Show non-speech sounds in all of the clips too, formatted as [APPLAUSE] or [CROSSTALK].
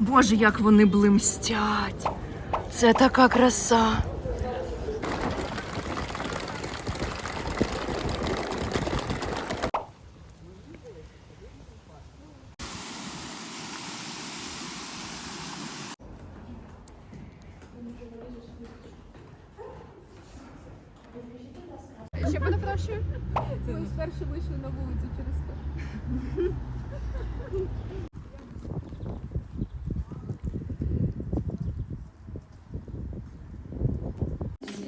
Боже, як вони блимстять. Це така краса. Ще перепрошую. Ми спершу вийшли на вулицю через те.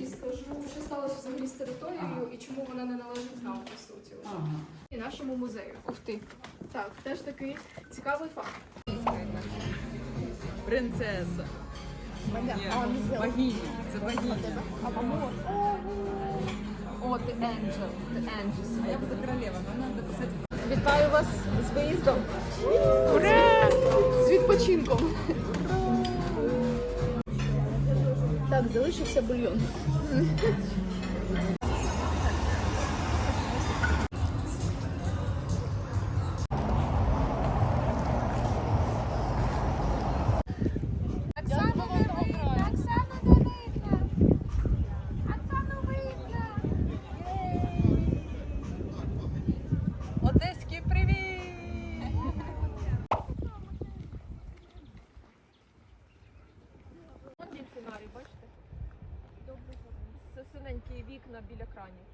І скажу, що сталося взагалі з територією і чому вона не належить нам, по суті. І нашому музею. Ух ти. Так, теж такий цікавий факт. Принцеса. Богиня. Це богиня. О, ти Angel. Ти Angel. А я буду королева, но надо писати. Вітаю вас з виїздом. Ура! З відпочинком. Так, залишився бульйон. Дельфінарій, бачите? Це синенькі вікна біля кранів.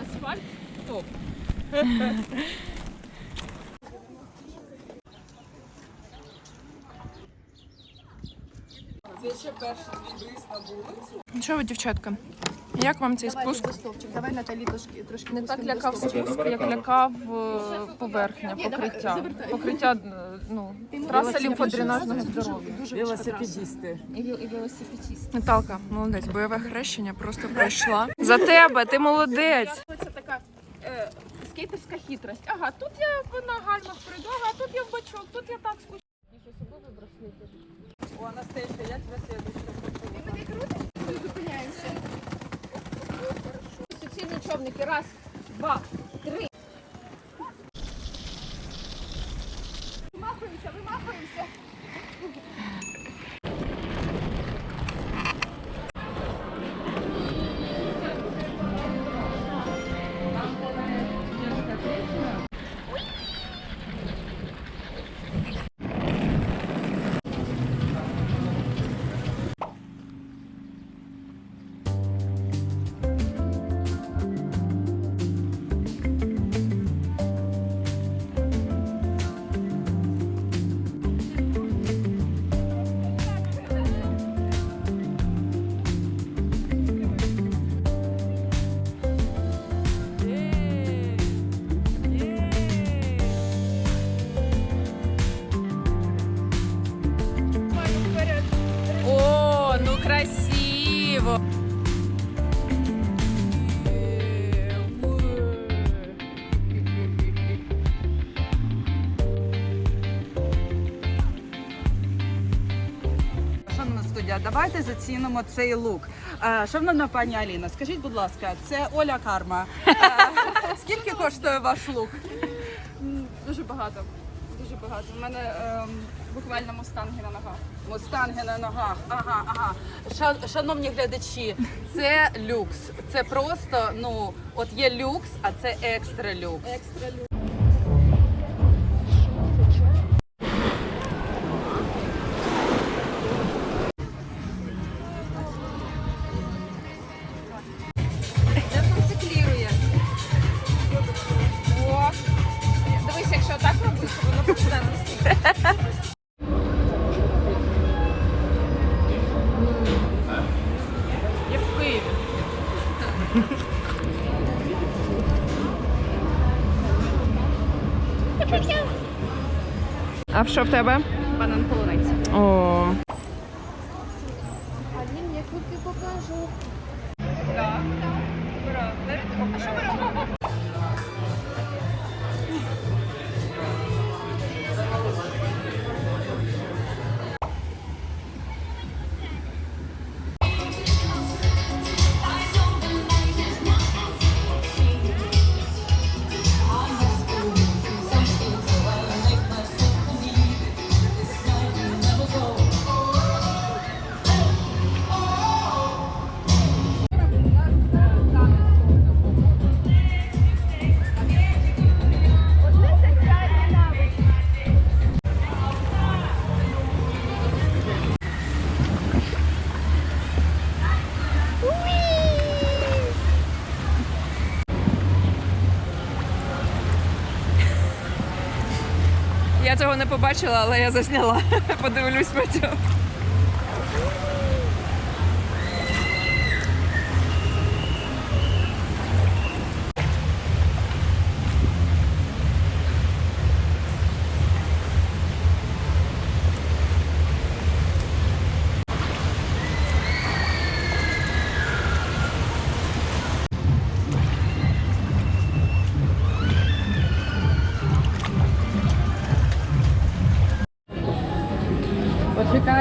Асфальт топ. [LAUGHS] ще перший виїзд на вулицю. Ну що ви, дівчатка? Як вам цей спуск? Давай Наталі трошки трошки Не так лякав спуск, як лякав е, поверхня, покриття. Покриття е, ну, траса лімфодренажного здоров'я. Велосипедісти. І велосипедист. Наталка, молодець, бойове хрещення просто пройшла. За тебе, ти молодець. Це така е, скейтерська хитрость. Ага, тут я на гальмах прийду, ага, тут я в бачок, тут я так скучу. Особливий браслет. О, Анастасія, я тебе следующая. Ти мене крутиш? Ми зупиняємося. Суцільні човники. Раз, два, три. Вимахуємося, вимахуємося. Давайте зацінимо цей лук. Е, Шановна пані Аліна, скажіть, будь ласка, це Оля Карма. Е, [LAUGHS] Скільки коштує ваш лук? Дуже багато. Дуже багато. У мене ем, буквально мустанги на ногах. Мустанги на ногах. Ага, ага. Ша- Шановні глядачі, це люкс. Це просто, ну, от є люкс, а це екстра люкс. Екстра люк. А що в тебе? Банан полуниць. О, покажу. Так, так. А що ми робимо? Цього не побачила, але я засняла. [LAUGHS] Подивлюсь потім.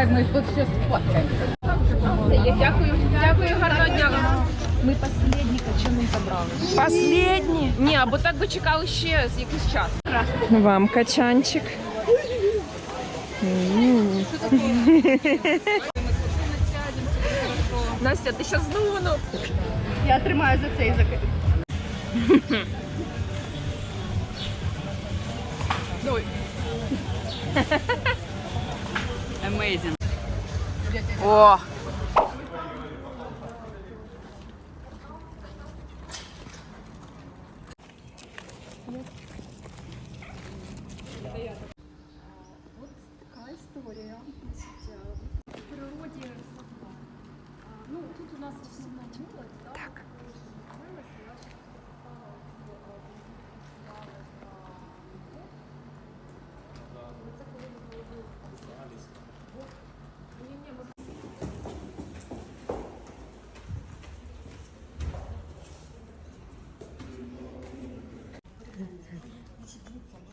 Почекаємо, ми тут ще сфоткаємося. Дякую, дякую, гарного дня вам. Ми останні качани забрали. Последні? Ні, або так би чекали ще з якийсь час. Вам качанчик. М. Настя, ти зараз знову ну. Я тримаю за цей закид. [LAUGHS] Amazing. О! Така історія. Значить, е, в природі собак. А, Ну, тут у нас основна молодь, так? Так.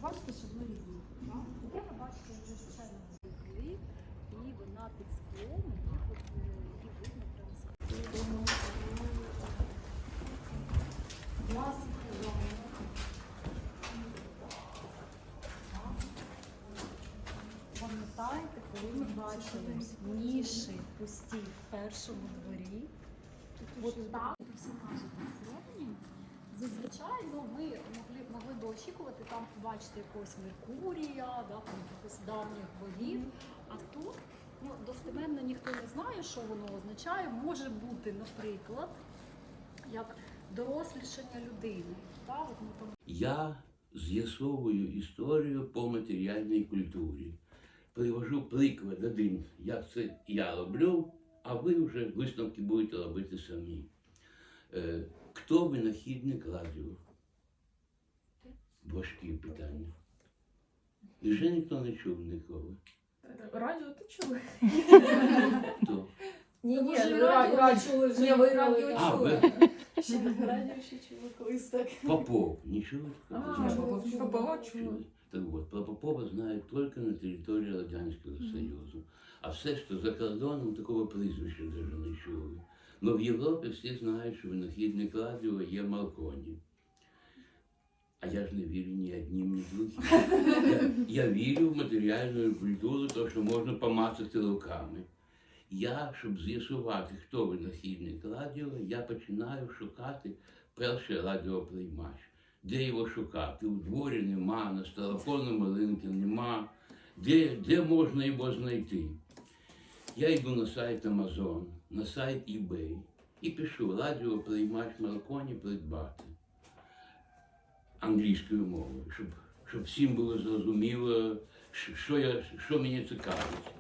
Бачите, що вони різні. так? Є ви бачите вже звичайно кліп, і вона під склом, і їх от е, її видно прямо з Нас Пам'ятаєте, коли ми бачили ніші пусті в першому дворі? От так персонажі всередині. Зазвичай ну, ми могли, могли би очікувати там побачити якогось Меркурія, да, там якихось давніх богів. А тут ну, достеменно ніхто не знає, що воно означає. Може бути, наприклад, як дорослішання людини. Да, от ми там Я з'ясовую історію по матеріальній культурі. Привожу приклад один, як це я роблю, а ви вже висновки будете робити самі. Е, хто винахідник радіо? Важкі питання. І вже ніхто не чув ніколи. Радіо ти чули? Хто? Ні, ні, Може, ну, радіо радіо чули вже. Ні, ви радіо А, чули. ви Радіо ще чули колись так. Попов. Не чули? А. Попова чули. Так вот, про Попова знают только на территории Радянского Союза. А все, что за кордоном, такого прізвища даже не чули. Но в Європі всі знають, що винахідник радіо є Марконі. А я ж не вірю ні одним, ні другим. Я, я вірю в матеріальну культуру, то, що можна помацати руками. Я, щоб з'ясувати, хто винахідник радіо, я починаю шукати перший радіоприймач. Де його шукати? У дворі нема, на телефонному ринку нема. Де, де можна його знайти? Я йду на сайт Amazon, на сайт eBay і пишу радіоприймач Марконі придбати англійською мовою, щоб, щоб всім було зрозуміло, що, я, що мені цікавить.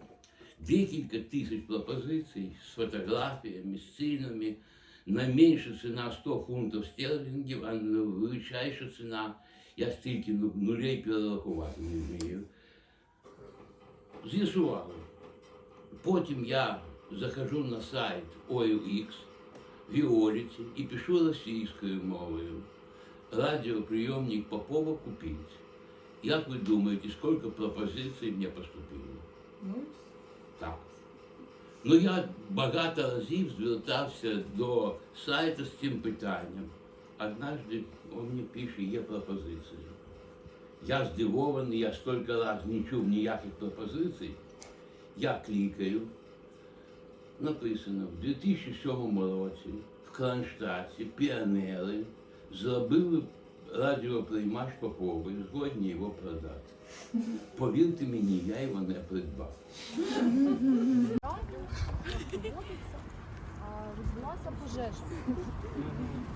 Декілька тисяч пропозицій з фотографіями, з цінами. Найменша ціна 100 фунтів стерлінгів, а величайша ціна, я стільки ну- нулей перерахувати не вмію. З'ясували. Потім я захожу на сайт OLX в Віоліці і пишу російською мовою. Радіоприйомник Попова купить. Як ви думаєте, скільки пропозицій мені поступило? Так. Ну, я багато разів звертався до сайту з цим питанням. Однажды он мені пише, є пропозиції. Я здивований, я стільки разів не чув ніяких пропозицій. Я клікаю. Написано, в 2007 році в Кронштадті піонери зробили радіоприймач Попової, згодні його продати. Повірте мені, я його не придбав. розбулася пожежа.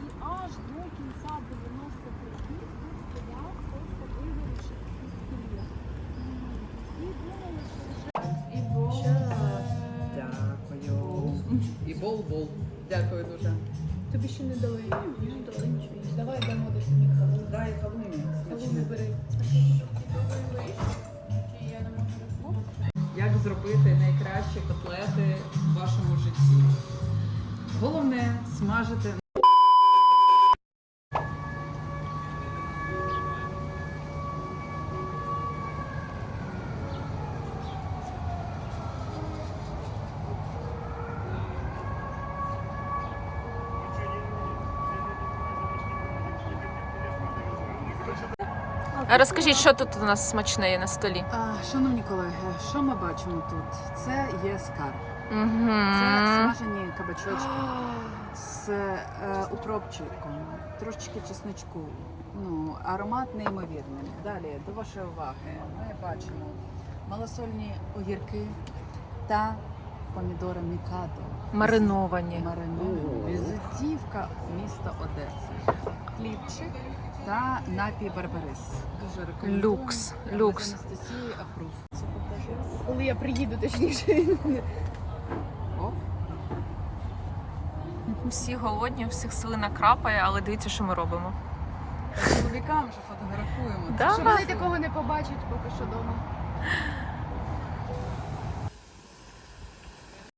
І аж до кінця 90-х років тут стояв просто вигорівший якийсь скелет. Дякую. І бол-бол. Дякую дуже. Тобі ще не дали. Не дали нічого. Давай дамо до сніг. Дай халуні. Халуни бери. Як зробити найкращі котлети в вашому житті? Головне смажити. А розкажіть, що тут у нас смачне є на столі? А, шановні колеги, що ми бачимо тут? Це є скарб. Це Угу. смажені кабачочки з е, укропчиком, трошечки чесночку. Ну, аромат неймовірний. Далі, до вашої уваги, ми бачимо малосольні огірки та помідори мікадо. Мариновані. Мариновані. Візитівка міста Одеси. Хлібчик та напій Барбарис. Дуже рекомендую. Люкс, люкс. З Анастасією Апруф. Коли я приїду, точніше. Оп. Всі голодні, всіх слина крапає, але дивіться, що ми робимо. Чоловікам вже фотографуємо. Це Да. ж Щоб вони такого не побачать поки що вдома.